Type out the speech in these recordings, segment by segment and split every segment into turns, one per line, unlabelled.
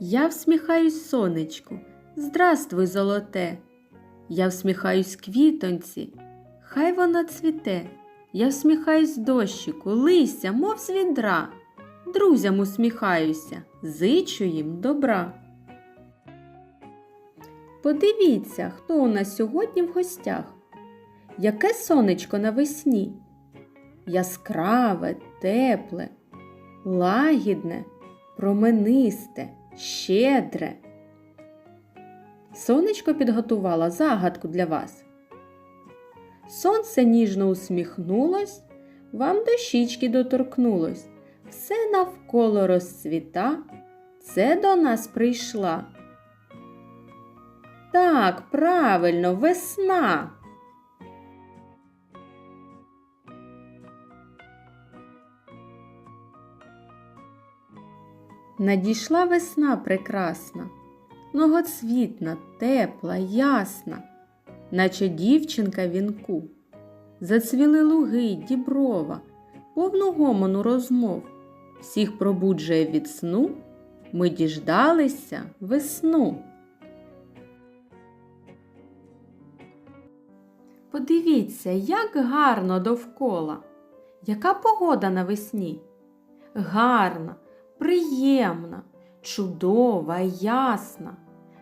Я всміхаюсь сонечку, здравствуй, золоте. Я всміхаюсь квітонці, хай вона цвіте. Я всміхаюсь дощику, листя, мов з відра. Друзям усміхаюся, зичу їм добра. Подивіться, хто у нас сьогодні в гостях. Яке сонечко навесні? Яскраве, тепле, лагідне, променисте, щедре. Сонечко підготувала загадку для вас. Сонце ніжно усміхнулось, вам до щічки доторкнулось. Все навколо розцвіта, це до нас прийшла. Так, правильно, весна. Надійшла весна прекрасна, многоцвітна, тепла, ясна, наче дівчинка вінку. Зацвіли луги, діброва, повну гомону розмов. Всіх пробуджує від сну, ми діждалися весну. Подивіться, як гарно довкола. Яка погода навесні? Гарна, приємна, чудова, ясна,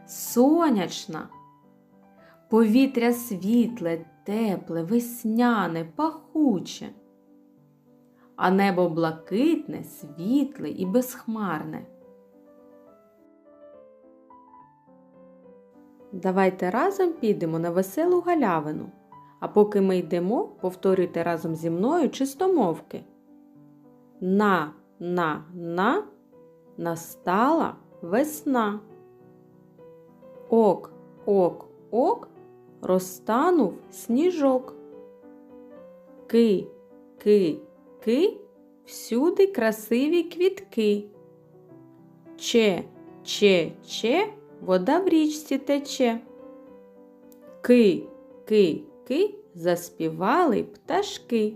сонячна. Повітря світле, тепле, весняне, пахуче, а небо блакитне, світле і безхмарне. Давайте разом підемо на веселу галявину. А поки ми йдемо, повторюйте разом зі мною чистомовки. На, на, на настала весна. Ок, ок, ок, розтанув сніжок. Ки, ки, ки, всюди красиві квітки. Че, че, че, вода в річці тече. Ки, ки, ки, заспівали пташки.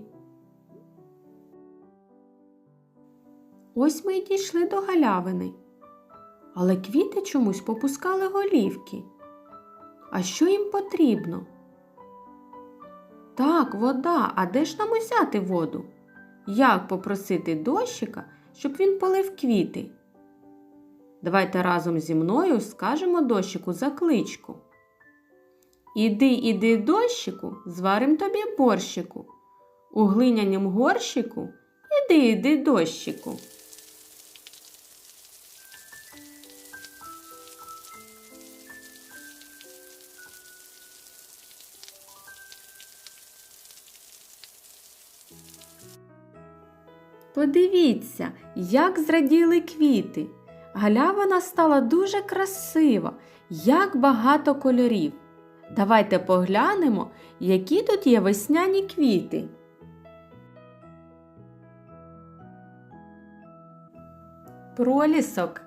Ось ми й дійшли до галявини. Але квіти чомусь попускали голівки. А що їм потрібно? Так, вода, а де ж нам узяти воду? Як попросити дощика, щоб він полив квіти? Давайте разом зі мною скажемо дощику закличку. Іди, іди, дощику, зварим тобі борщику. У глинянім горщику іди, іди, дощику. Подивіться, як зраділи квіти. Галявина стала дуже красива, як багато кольорів. Давайте поглянемо, які тут є весняні квіти. Пролісок.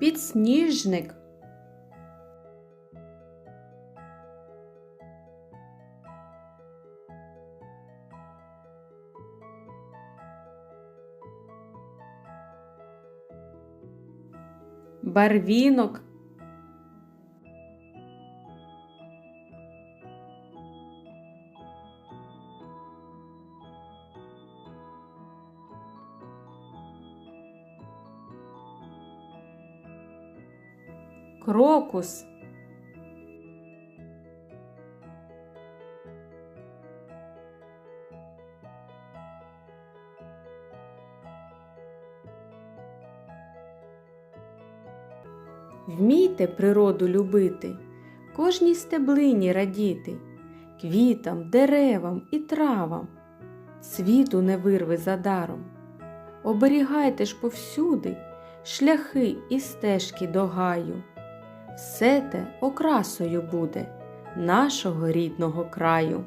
Підсніжник. Барвінок. Крокус. Вмійте природу любити, кожній стеблині радіти, квітам, деревам і травам, світу не вирви задаром. Оберігайте ж повсюди шляхи і стежки до гаю. Все те окрасою буде нашого рідного краю.